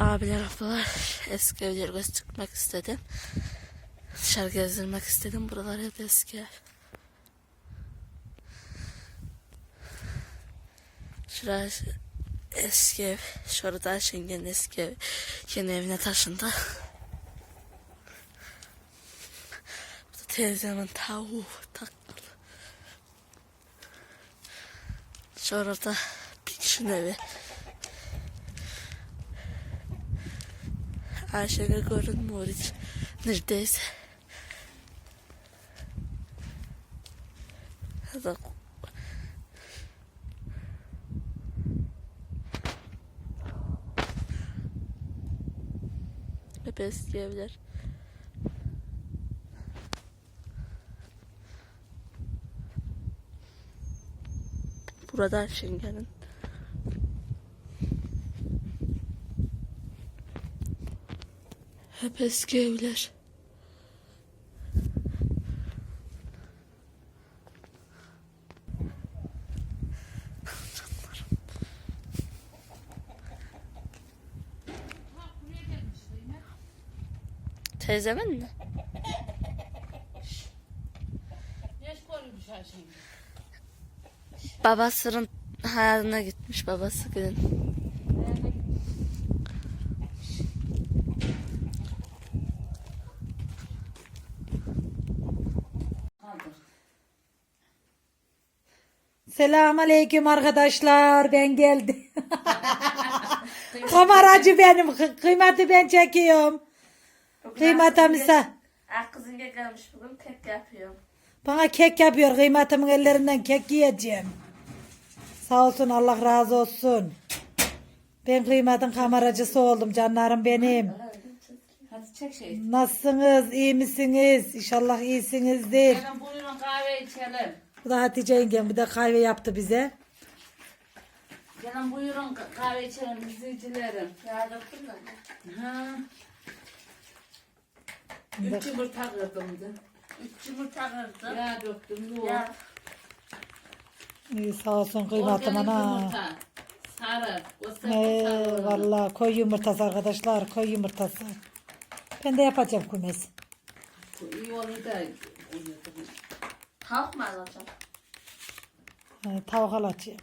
Abiler ablalar eski evleri çıkmak istedim. Dışarı gezdirmek istedim. Buralar hep eski ev. Şurası eski ev. Şurada Şengen'in eski ev. Yeni evine taşındı. Bu da teyzemin tavuğu takmalı. Şurada bir kişinin evi. Ayşe'ye görünmüyor hiç. Neredeyse. Eski evler. Burada Şengen'in. Hep eski evler. Teyzemin mi? Babasının hayalına gitmiş babası gün. Selam aleyküm arkadaşlar. Ben geldim. Kameracı benim. kı- Kıymeti ben çekiyorum. Kıymete misal. Ah kızın gelmiş bugün kek yapıyorum. Bana kek yapıyor. Kıymetimin ellerinden kek yiyeceğim. Sağ olsun Allah razı olsun. Ben kıymetin kameracısı oldum canlarım benim. Hadi çek şey. Nasılsınız? iyi misiniz? İnşallah iyisinizdir. Gelin buyurun kahve içelim. Bu da Hatice yengem bir de kahve yaptı bize. Gelin buyurun ka- kahve içelim izleyicilerim. Ya döktün mü? Ha. Üç yumurta kırdım da. Üç yumurta kırdım. Ya döktüm yoğurt. Ya İyi sağ olsun kıymetim Organik ana. yumurta. Sarı. O sarı Ee, sarı. vallahi koy yumurtası arkadaşlar koy yumurtası. Ben de yapacağım kumes. İyi olur da. Tavuk mu alacağım? Ee, tavuk alacağım.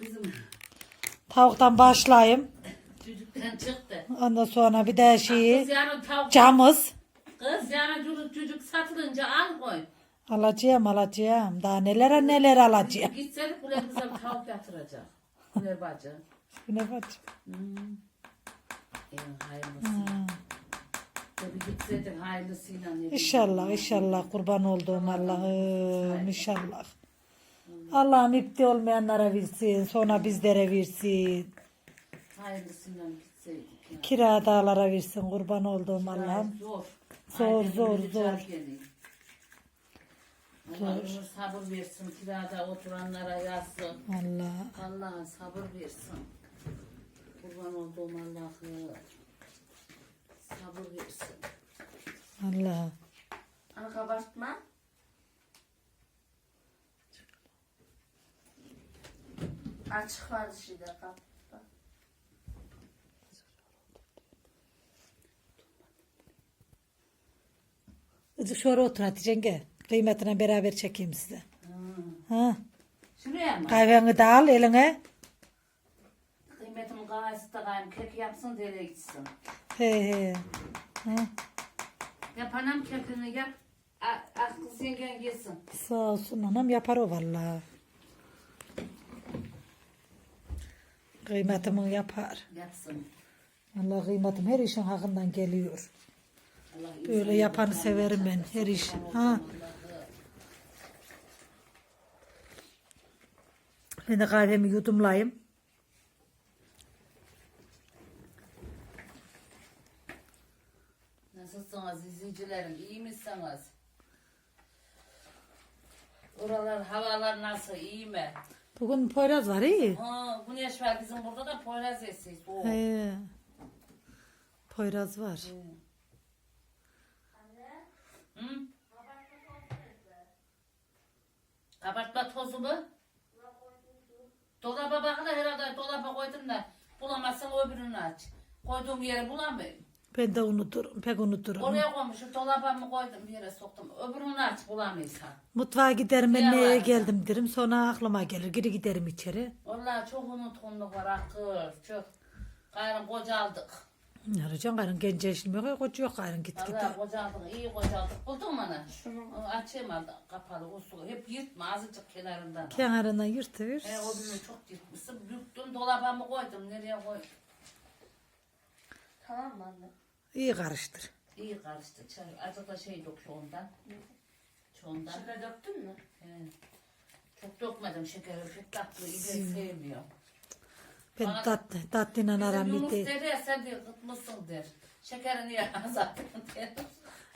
Bizim Tavuktan başlayayım. çocuktan çıktı. Ondan sonra bir de Kız şeyi yarın tavuk. camız. Kız yarın çocuk, çocuk satılınca al koy. Alacağım alacağım. Daha neler neler alacağım. Gitseydik bize bir tavuk yatıracak. Güler bacı. Ne yapacağım? En hayırlısı. Tabii hayırlısıyla. ne İnşallah inşallah kurban olduğum Allah'ım inşallah. Allah'ım ipti olmayanlara versin. Sonra bizlere versin. Hayırlısıyla gitseydik. Ya. Kira dağlara versin kurban olduğum Allah'ım. Zor. Zor, Ailenin zor, zor. geliyor. Allah sabır versin kirada oturanlara yazsın. Allah. Allah sabır versin. Kurban olduğum Allah'ı sabır versin. Allah. Ana kabartma. Açık var şeyde kapta. Şöyle otur Hatice yenge. Kıymetine beraber çekeyim size. Ha. Şuraya mı? Kahveni de al eline. Kıymetimin kahvesi de kayım kek yapsın dere gitsin. He he. Ha. Yap anam kekini yap. A- kız yengen yesin. Sağ olsun anam yapar o vallahi. Kıymetimin yapar. Yapsın. Allah kıymetim her işin hakkından geliyor. Allah Böyle yapanı severim ben her iş. Ha. Ben de kahvemi yudumlayayım. Nasılsınız izleyicilerim? İyi misiniz? Oralar havalar nasıl? iyi mi? Bugün Poyraz var iyi. Ha, güneş var bizim burada da poyraz esiyor. soğuk. He. Poyraz var. Hı? Kabartma tozu mu? Dolaba bakın herhalde dolaba koydum da bulamazsan öbürünü aç. Koyduğum yeri bulamıyorum. Ben de unuturum. Pek unuturum. Oraya koymuşum. Dolabımı koydum bir yere soktum. Öbürünü aç bulamıyorsan. Mutfağa giderim ben Ya neye geldim derim. Sonra aklıma gelir. Geri giderim içeri. Vallahi çok unutkunluk var akıl. Çok. Gayrı kocaldık. Ne yapacaksın gayrın genç yaşım yok. Koç yok gayrın git git. Vallahi kocaldık. iyi kocaldık. Buldun mu onu? Şunu açayım aldı kapalı usul. Hep yırtma azıcık kenarından. Kenarından yırtır. E, o birini çok yırtmışsın. Büktüm dolabımı koydum. Nereye koy? Tamam mı anne? İyi karıştır. İyi karıştı. Çay, azıcık da şey dök çoğundan. Çoğundan. Şeker döktün mü? He. Çok dökmedim şekeri. Çok tatlı. İyi sevmiyor. Ben Bana- tatlı, tatlıyla Bizim aram iyi Yunus değil. der ya sen diyor kıtmışsın der. Şekerini ya zaten der.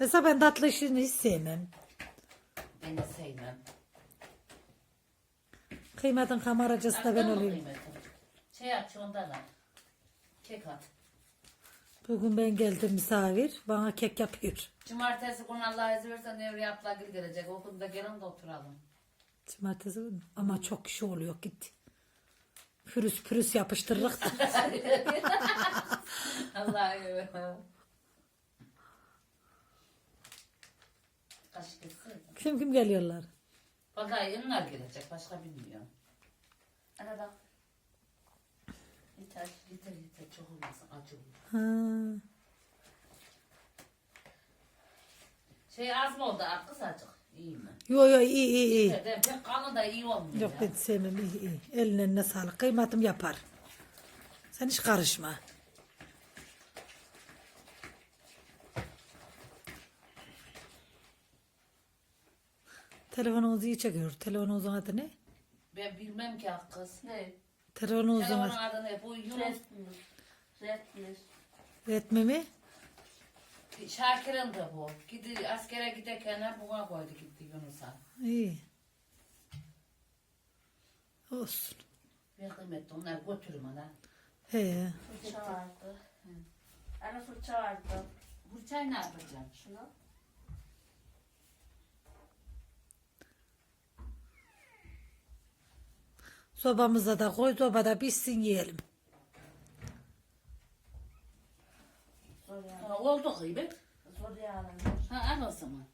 Mesela ben tatlı işini hiç sevmem. Ben de sevmem. Kıymetin kameracısı da ben Aklın mı olayım. kıymetim? Şey at çoğundan at. Kek at. Bugün ben geldim misafir. Bana kek yapıyor. Cumartesi günü Allah izin verirse Nevriye abla gel gelecek. Okulda gelin de oturalım. Cumartesi günü. Ama çok kişi oluyor git. Pürüz pürüz yapıştırırız. Allah'a emanet. Kaşık kim kim geliyorlar? Vallahi onlar gelecek. Başka bilmiyorum. Anne bak. Yeter, yeter, yeter. Çok olmasın. Acı olur. Ha. Şey az mı oldu? Ak kısacık. İyi mi? Yo yo iyi iyi iyi. Evet, pek kalın da iyi olmuyor Yok ya. ben sevmem iyi iyi. Eline eline sağlık. Kıymatım yapar. Sen hiç karışma. Telefonunuzu iyi çekiyor. Telefonunuzun adı ne? Ben bilmem ki kız. Ne? Telefonunuzun Telefonun adı. adı ne? Bu Yunus Resmi. Resmi. Etme mi? Şakir'in de bu. Gidi, askere giderken buna koydu gitti Yunus'a. İyi. Olsun. Bir kıymetli onlar götürüm ona. He. Fırça vardı. Anne fırça vardı. Burçay ne yapacağım? Şunu. Sobamıza da koy. Sobada pişsin yiyelim. Ha, oldu ya. Ha al o zaman.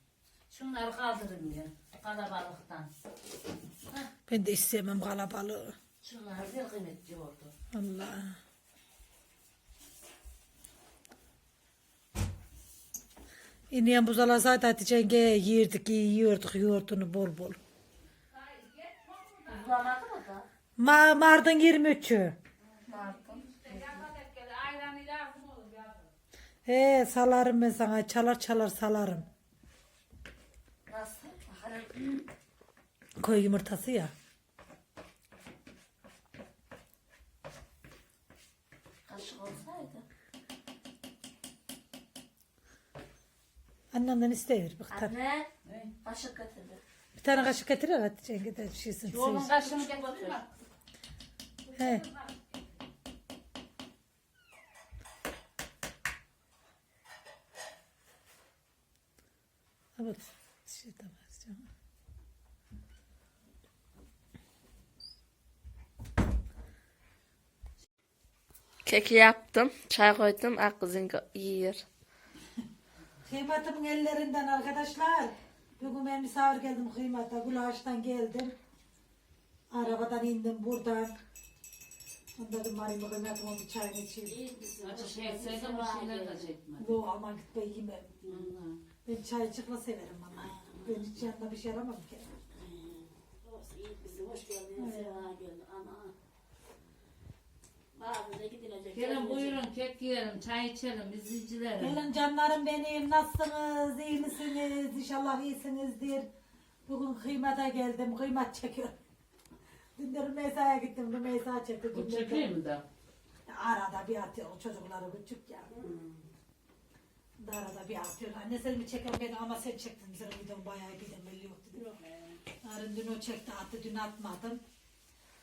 Şunları kaldırın ya. Kalabalıktan. Ben de istemem kalabalığı. Şunlar bir kıymetli oldu. Allah. İneyen buzalasaydı Hatice yenge iyi yiyorduk yoğurtunu bol bol. Bulamadı mı? Ma Mardın 23'ü. Martım. Ayran lazım olur ya. He salarım ben sana çalar çalar salarım. Nasıl? Bakarım. Koy yumurtası ya. Kaşık olsaydı. Annemden isteyiver bir tane. Anne. Ne? Kaşık getirdi. Bir tane kaşık getir Hatice yenge de pişirsin. Oğlum sevsin. kaşını getir. He. Evet. Şey tamam. canım. Keki yaptım. Çay koydum. Akızın yiyor. Kıymatımın ellerinden arkadaşlar. Bugün ben misafir geldim kıymata. Gulaş'tan geldim. Arabadan indim buradan. Dedim bari bu kıymatımın bir çayını içeyim. Açık şey sevdim bir şeyler de çekme. Bu aman git ben yemem. Vallahi. Ben çaycıkla severim ama. Ben hiç yanında bir şey aramam ki. Olsun, iyi kızım, hoş geldin, sefa geldin. Ana. Mağazada gidilecek. Gelin gelinecek. buyurun kek yiyelim, çay içelim izleyicilerim. Gelin canlarım benim. Nasılsınız? İyi misiniz? İnşallah iyisinizdir. Bugün kıymata geldim. Kıymat çekiyorum. Dün de Rümeysa'ya gittim. Rümeysa çekti. Bu Dün de- çekeyim de. Arada bir atıyor. Çocukları küçük ya. Arada bir atıyor. Anne sen mi çekiyorsun beni ama sen çektin. Bizim videom bayağı de belli yok dedi. Yarın dün o çekti attı. Dün atmadım.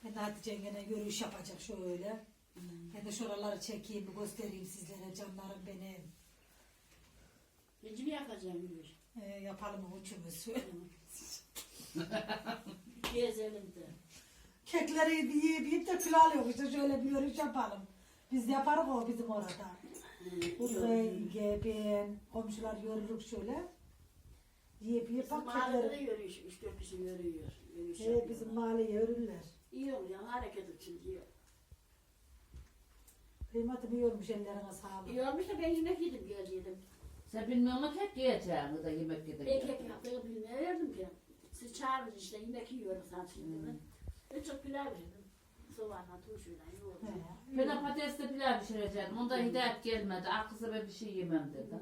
Ben de Hatice gene yürüyüş yapacak şöyle. Ben de şuraları çekeyim, bir göstereyim sizlere canlarım benim. Gece mi yakacağım bir? Ee, yapalım o üçümüz. Gezelim de. Kekleri yiyip yiyip de kilo alıyor işte şöyle bir yürüyüş yapalım. Biz yaparız o bizim orada. Yenge, ben, komşular yoruluk şöyle. Yiyip yiyip Bizim mahallede yürüyüş, üç dört kişi yürüyor. Yürüyüş He, yapıyorlar. bizim mahalleye yürürler. İyi oluyor, hareket için iyi. Kıymatım iyi olmuş ellerine sağlık. İyi olmuş da ben yemek yedim, geldiydim. Sen bilmiyor musun kek yiyeceğini da yemek Ben yiyeceksin. kek yaptığımı bilmiyordum ki. Siz çağırdınız işte, yemek yiyorum sanatçıydım. Ben çok pilav yedim. Soğanla, turşuyla, yoğurdu. De patatesle pilav pişireceğim. Onda hidayet gelmedi. Aklısa ben bir şey yemem dedi.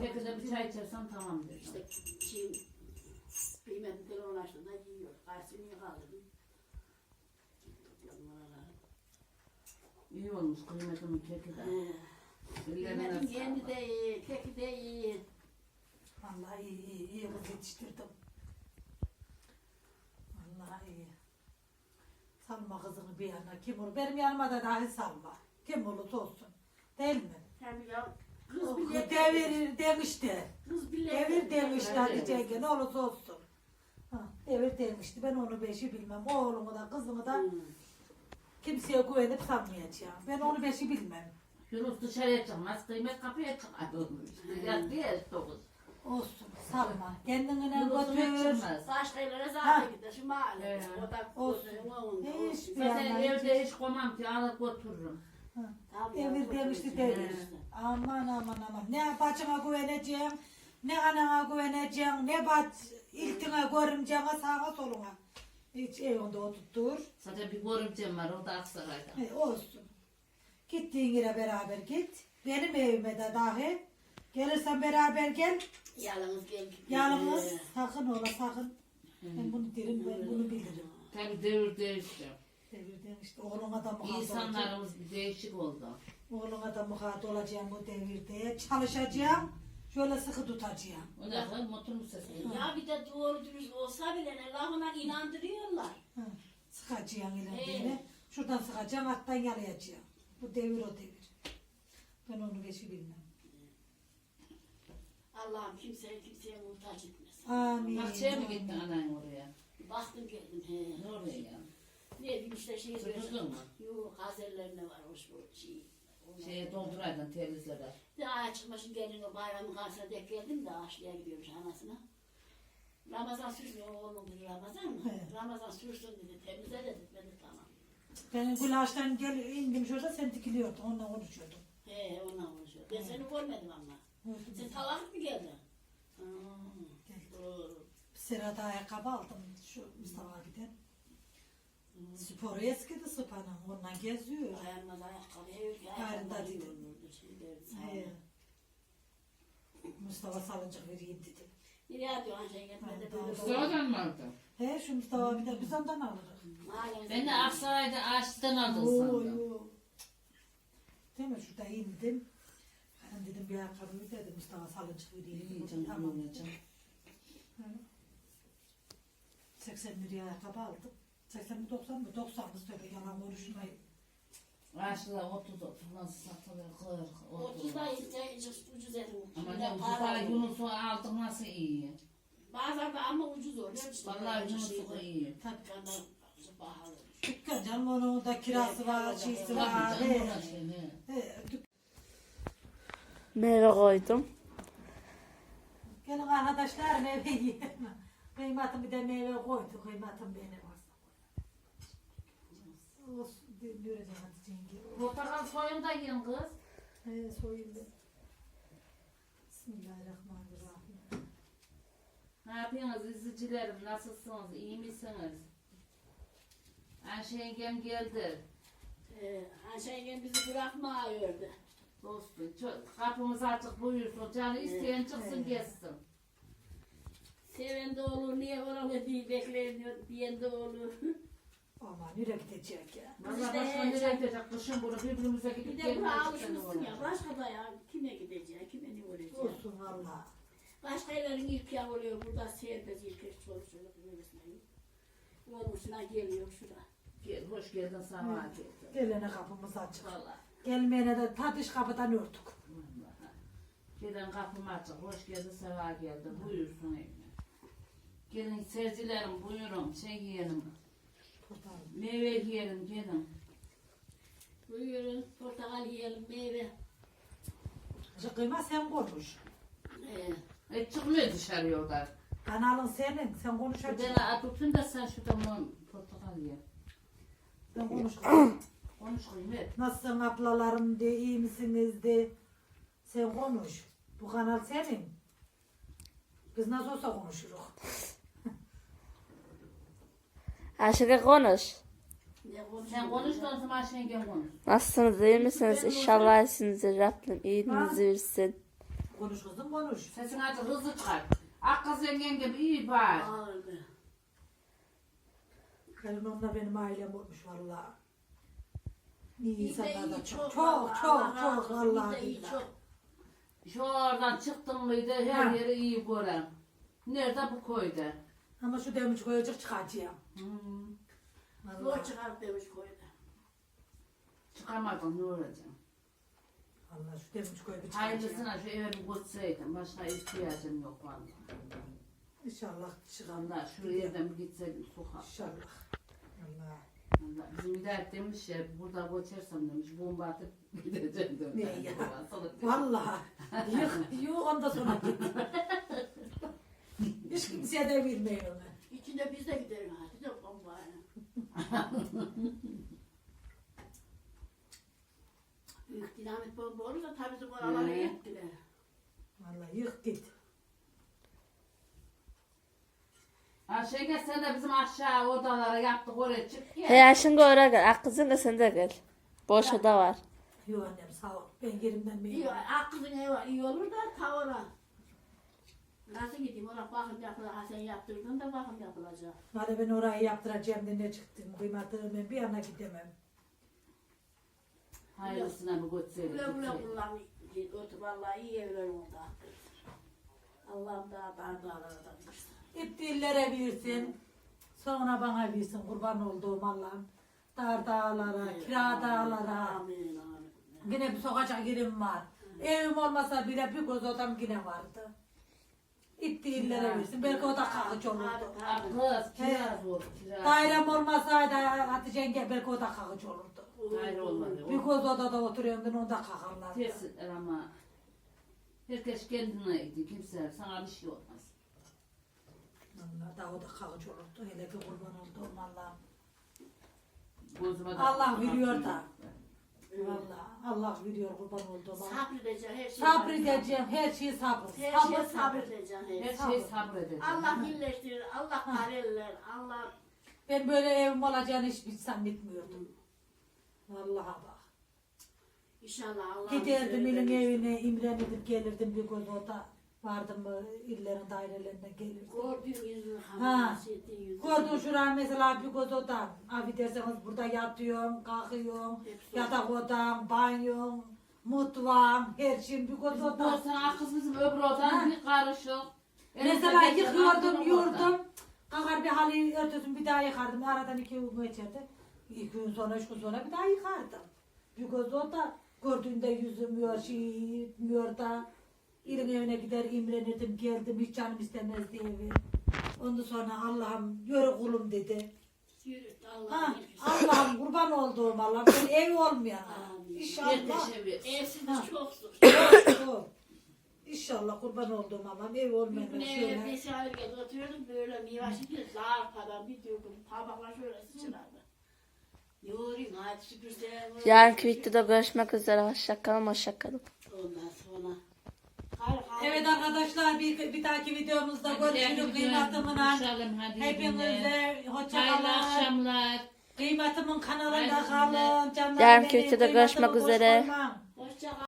Peki de bir çay içersen tamam dedi. İşte şey, kıymetli telefon açtığında yiyor. Karşısını kaldırdım. Topladım oraları. İyi olmuş kıymetimin keki de. He. Ellerine Kıymetin kendi de iyi, keki de iyi. Vallahi iyi, iyi, iyi kız yetiştirdim. Vallahi iyi. Salma kızını bir yana. Kim olur? Benim yanıma da dahi salma. Kim olursa olsun. Değil mi? Hem ya kız O bile devir demişti. Kız bile Devir demişti Cenge ne olursa olsun. Ha, devir demişti. Ben onu beşi bilmem. Oğlumu da kızımı da Hı. kimseye güvenip sanmayacağım. Ben onu beşi bilmem. Yunus dışarıya çıkmaz. Kıymet kapıya çıkar. Yattı ya dokuz. Olsun salma. Kendine götür. yerlere Ha. zaten gider. Şu mahalle. Evet. O da Olsun. olsun. Hiç Olsun. bir Zaten yandan evde hiç koymam ki alıp götürürüm. Ya, Devir demişti devir. Aman aman aman. Ne bacına güveneceğim, ne anana güveneceğim, ne bat iltine görümceğine sağa soluna. Hiç evinde oturtur. Zaten bir görümcem var o da Aksaray'da. He, olsun. Gittiğin yere beraber git. Benim evime de dahi. Gelirsen beraber gel. Yalnız gel. Yalnız Ee, sakın ola sakın. Ben bunu derim, ben bunu bilirim. Tabi devir değişti. Devirden işte oğluna da muhat olacağım. İnsanlarımız değişik oldu. Oğluna da muhat olacağım bu devirde. Çalışacağım. Şöyle sıkı tutacağım. O da motorun sesi. Ya bir de doğru dürüst olsa bile ne lafına inandırıyorlar. Hı. Sıkacağım. Evet. Şuradan sıkacağım, alttan yalayacağım. Bu devir o devir. Ben onu beşi bilmem. Allah'ım kimseye kimseye muhtaç etmesin. Amin. Bahçeye mi amin. gitti anan oraya? Baktım geldim. He. Ne oraya? Ne bileyim işte şey Tutuldun mu? Yok hazırlarına var hoş bu şey. Onlar- Şeye dolduraydın temizlere. Daha çıkmışım gelin o bayramın karşısına denk geldim de Aşlı'ya gidiyormuş anasına. Ramazan sürsün oğlum dedi Ramazan mı? He. Ramazan sürsün dedi temizle dedi. Ben de tamam. Ben gülaştan gel indim şurada sen dikiliyordun. Onunla konuşuyordum. He onunla konuşuyor. Ben seni görmedim ama. Sen tavak mı geldin? Ha, doğru. Serada ayakkabı aldım şu Mustafa abiden. Sporu eskidi sıpanın. Ondan geziyor. Yok. Yarın da Ayakkabı yorulurdu, şey derdi, sağ He. ol. Mustafa salıncak vereyim dedim. Nereye diyorsun sen gitmedi Ha, böyle. Sonradan mı aldın? He şu Mustafa abiden biz ondan alırız. Ben de. Aksaray'da ağaçtan aldım sandım. Değil mi? Şurada indim. Ben dedim bir ayakkabı dedim Mustafa salıncak vereyim. Yiyeceğim, Tamam. yiyeceğim. 80 liraya ayakkabı aldım. 80 mi 90 mı? 90 mı? Söyle yalan konuşmayın. Ağaçta 30 30 nasıl satılıyor? 40 30. 30 da ince ucuz, ucuz edim. Ama ne ucuz para para oluyor. Yunus'u aldım nasıl iyi. Bazen de ama ucuz oluyor işte. Vallahi Böyle Yunus'u şeyler. iyi. Dükkanda pahalı. Dükkan canım onun da kirası var, şeysi Tabii var. canım ona şey ne? He, dük- Meyve koydum. Gelin arkadaşlar meyve yiyelim. Kıymatım bir de meyve koydu. Kıymatım benim varsa. Olsun. Göreceğim hadi Cengiz. Portakal soyun da yiyin kız. He soyuldu. Bismillahirrahmanirrahim. Ne yapıyorsunuz izleyicilerim? Nasılsınız? İyi misiniz? Ayşe yengem geldi. Ee, Ayşe yengem bizi bırakmıyordu. Dostum, çok, kapımız açık buyursun. Canı isteyen çıksın gezsin. Seven de olur, niye oralı diye bekleniyor diyen de olur. Aman nereye gidecek ya? Valla İşte başka nereye gidecek? Kışın bunu birbirimize Bir gidip de buna gelmeyecek. alışmışsın ya. Başka da ya kime gideceği, kime ne olacak. Olsun valla. Başka yerlerin ilk ya oluyor. Burada serbest ilk eş çalışıyor. Olmuşuna geliyor şurada. Gel, hoş geldin sana. Gelene kapımız açık. Valla. Gelmeyene de tatış kapıdan örtük. Vallahi. Gelen kapım açık. Hoş geldin, sefa geldin. Buyursun evine. Gelin seyircilerim buyurun. Şey yiyelim. Portakal. Meyve yiyelim gelin. Buyurun portakal yiyelim, meyve. Şu kıyma sen konuş. Ee, E çıkmıyor dışarı oradan. Kanalın senin. Sen konuş tane atutun da sen şuradan portakal ye. Sen konuş. Konuş kıymet. Nasılsın ablalarım de, iyi misiniz de. Sen konuş. Bu kanal senin. Biz nasıl olsa konuşuruz. Ayşe konuş. Sen konuş da o zaman Şengen konuş. Nasılsınız iyi misiniz? İnşallah iyisinizdir Rabbim iyiliğinizi versin. Konuş kızım konuş. Sesini açık hızlı çıkar. Ak kız yengen gibi iyi bak. Ağırdı. Karın onunla benim ailem olmuş valla. İyi insanlar da çok. Çok vallahi, çok çok olsun. Allah İyi de iyi billah. çok. Şu oradan çıktın mıydı her Ha. yeri iyi gören. Nerede bu koyda? Ama şu demiş koyacak çıkacağım. Hmm. Vallahi. Zor çıkarıp demiş koydu. Çıkamadın ne olacak? Allah şu demiş koyacak çıkacağım. Hayırlısına şu eve bir götürseydim. Başka ihtiyacım yok vallahi. İnşallah çıkalım. Vallahi şu evden bir gitseydim sokağa. İnşallah. Allah. Bizim hidayet demiş ya burada göçersem demiş bomba atıp gideceğim demiş. Ne ya? Vallahi. yok, yok ondan sonra git. Hiç kimseye de bilmiyorum ben. İçinde biz de gidelim hadi de bombayla. Büyük dinamit bomba olursa tabii bizim oralara Hı. yettiler. Vallahi yık git. Ha şey gel sen de bizim aşağı odalara yaptık oraya çık gel. Hey Ayşe oraya gel. Ak kızın da sen de gel. Boş oda var. Yok annem sağ ol. Ben yerimden İyi, memnunum. aklın evi var, iyi olur da tavara. Nasıl gideyim ona bakım yapılacak. Ha sen yaptırdın da bakım yapılacak. Bari ben orayı yaptıracağım diye ne çıktım. Kıymatını ben bir yana gidemem. Hayırlısına götürseydim. Güle güle gitseydim. kullan. Otur vallahi iyi evler oldu. Allah'ım daha daha dağlara da kırsın. İp dillere versin. Sonra bana versin kurban olduğum Allah'ım. Dar dağlara, kira dağlara. Amin amin. Yine bir sokacak yerim var. Evim olmasa bile bir göz odam yine vardı. İp dillere versin. Belki o da kakıcı olurdu. Kız kiraz kiraz. Dairem olmasaydı Hatice yenge belki o da kakıcı olurdu. Hayır olmadı. Bir göz odada oturuyorum onda kakarlardı. Tersiler ama herkes kendine gidiyor. Kimse sana bir şey olmaz. Allah da o da kakıcı olurdu. Hele bir kurban. Gözüme de- Allah biliyor da. Vallahi Allah biliyor kurban olduğum Allah'ım. Sabredeceksin her şeyi. Sabredeceğim her şeyi sabır. Her Sabır şeye sabır. sabredeceksin. Her her şeyi şeye. sabredeceğim. Allah birleştirir, Allah kareller, Allah Ben böyle evim olacağını hiç bilsem bitmiyordum. Vallahi bak. inşallah Allah. Giderdim ilin evine imrenirdim gelirdim bir göz oda. Vardım mı illerin dairelerine gelirdim. Gördüğün yüzünü Ha. hamur hissettiğin yüzünü. Gördün mesela bir göz oda. Affederseniz burada yatıyorum, kalkıyorum. Hepsi Yatak odam, banyom, mutfağım, her şeyim bir göz Bizim oda. Borsan kız bizim öbür odan bir karışık. Mesela Elimizde yıkıyordum, geçen yurdum. Kalkar bir halıyı örtüsün bir daha yıkardım. Aradan iki gün geçerdi. İki gün sonra, üç gün sonra bir daha yıkardım. Bir göz o da gördüğünde yüzümüyor, şey etmiyor da. İlin evine gider imrenirdim, geldim hiç canım istemezdi evi. Ondan sonra Allah'ım yürü kulum dedi. Yürü, Ha, elbise. Allah'ım kurban olduğum Allah'ım. Ben ev olmayan. Amin. İnşallah. Yetişemiyor. Evsiz çok zor. İnşallah kurban olduğum Allah'ım ev olmayan. Bir şöyle. gün misafir geldi oturuyordum böyle mivaşı bir zarfadan bir döküm tabaklar şöyle sıçradı. Yoğurayım hadi süpürsen. Yarınki videoda görüşmek üzere. Hoşçakalın. Hoşçakalın. Ondan sonra. Hayır, hayır. Evet arkadaşlar bir, bir dahaki videomuzda görüşürüz kıymatımla. Buluşalım hadi. Hepinize hoşça Hayırlı kalın. akşamlar. Kıymatımın kanalında Hayırlı kalın. Canlar benim, videoda kıymatımı görüşmek boş üzere. koymam.